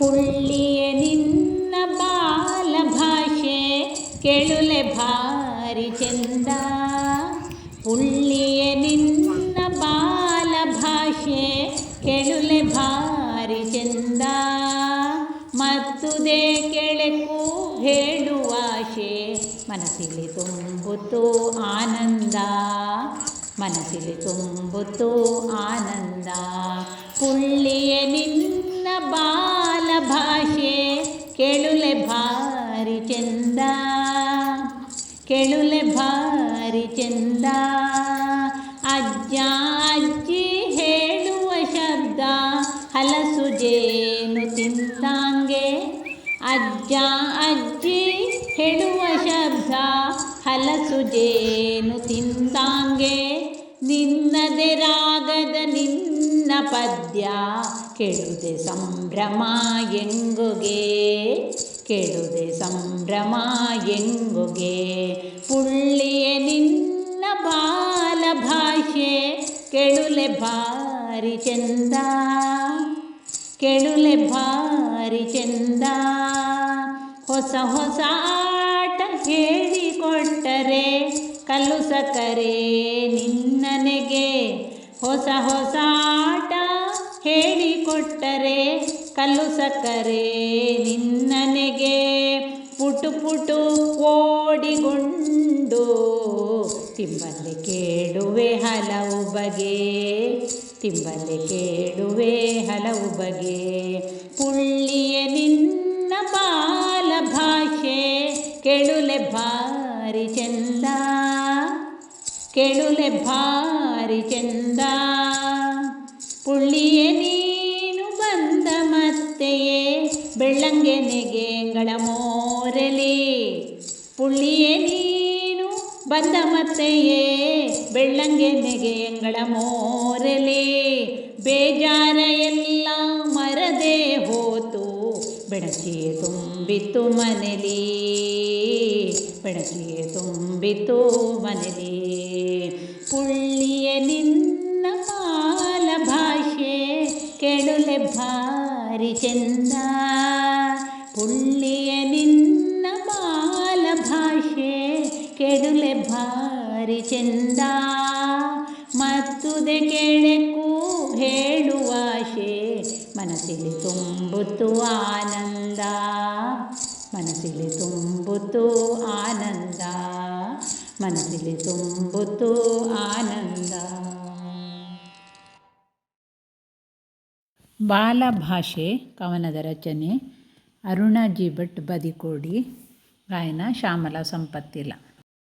ಪುಳ್ಳಿಯ ನಿನ್ನ ಬಾಲ ಭಾಷೆ, ಕೆಳುಲೆ ಭಾರಿ ಚಂದ. ಪುಳ್ಳಿಯ ನಿನ್ನ ಬಾಲ ಭಾಷೆ, ಕೆಳುಲೆ ಭಾರಿ ಚಂದ. ಮತ್ತುದೇ ಕೆಳಕು ಹೇಳುವಾಶೆ ಮನಸ್ಸಿಲಿ ತುಂಬುತ್ತು ಆನಂದ. ಮನಸ್ಸಿಲಿ ತುಂಬುತ್ತು ಆನಂದ. ಪುಳ್ಳಿಯ ಕೆಳುಲೆ ಭಾರಿ ಚಂದ. ಅಜ್ಜ ಅಜ್ಜಿ ಹೇಳುವ ಶಬ್ದ ಹಲಸು ಜೇನು ತಿಂತಾಂಗೆ. ಅಜ್ಜ ಅಜ್ಜಿ ಹೇಳುವ ಶಬ್ದ ಹಲಸು ಜೇನು ತಿಂತಾಂಗೆ. ನಿನ್ನದೆ ರಾಗದ ನಿನ್ನ ಪದ್ಯ ಕೇಳುದೆ ಸಂಭ್ರಮ ಎಂಗುಗೆ, ಕೇಳುದೆ ಸಂಭ್ರಮ ಎಂಗುಗೆ. ಪುಳ್ಳಿಯ ನಿನ್ನ ಬಾಲ ಭಾಷೆ, ಕೆಳುಲೆ ಭಾರಿ ಚಂದ. ಕೆಳುಲೆ ಭಾರಿ ಚಂದ. ಹೊಸ ಹೊಸ ಆಟ ಹೇಳಿಕೊಟ್ಟರೆ ಕಲುಸಕರೆ ನಿನ್ನನೆಗೆ. ಹೊಸ ಹೊಸ ಆಟ ಹೇಳಿಕೊಟ್ಟರೆ ಕಲ್ಲು ಸಕ್ಕರೆ ನಿನ್ನನೆಗೆ ಪುಟು ಪುಟು ಓಡಿಗೊಂಡು ತಿಂಬಲ್ಲಿ ಕೇಳುವೆ ಹಲವು ಬಗೆ, ತಿಂಬಲ್ಲಿ ಕೇಳುವೆ ಹಲವು ಬಗೆ. ಪುಳ್ಳಿಯ ನಿನ್ನ ಬಾಲ ಭಾಷೆ ಕೆಳುಲೆ ಭಾರಿ ಚಂದ, ಕೆಳುಲೆ ಭಾರಿ ಚಂದ. ಬೆಳ್ಳಂಗೆನೆಗೆಗಳ ಮೋರಲಿ. ಪುಳ್ಳಿಯೇ ನೀನು, ಬಂದ ಮತ್ತೆಯೇ ಬೆಳ್ಳಂಗೆನೆಗೆಗಳ ಮೋರಲಿ. ಬೇಜಾರ ಎಲ್ಲ ಮರದೆ ಹೋತು ಬೆಣಚಿಯೇ ತುಂಬಿತು ಮನೆಲಿ. ಬೆಣಚಿಯೇ ತುಂಬಿತು ಮನೆಲಿ. ಪುಳ್ಳಿಯ ನಿನ್ನ ಪಾಲ ಭಾಷೆ ಕೆಳುಲೆ ಭಾರಿ ಚಂದ. ಕೆಡುಲೆ ಚಂದ. ಮತ್ತುದೆ ಕೆಳಕು ಶೇ ಮನಸ್ಸಿಗೆ ತುಂಬುತ್ತು ಆನಂದ. ಮನಸ್ಸಿಗೆ ತುಂಬುತ್ತು ಆನಂದ. ಮನಸ್ಸಿಲಿ ತುಂಬುತ್ತು ಆನಂದ. ಬಾಲಭಾಷೆ ಕವನದ ರಚನೆ ಅರುಣಾಜಿ ಭಟ್ ಬದಿಕೋಡಿ, ಗಾಯನ ಶ್ಯಾಮಲ ಸಂಪತ್ತಿಲ್ಲ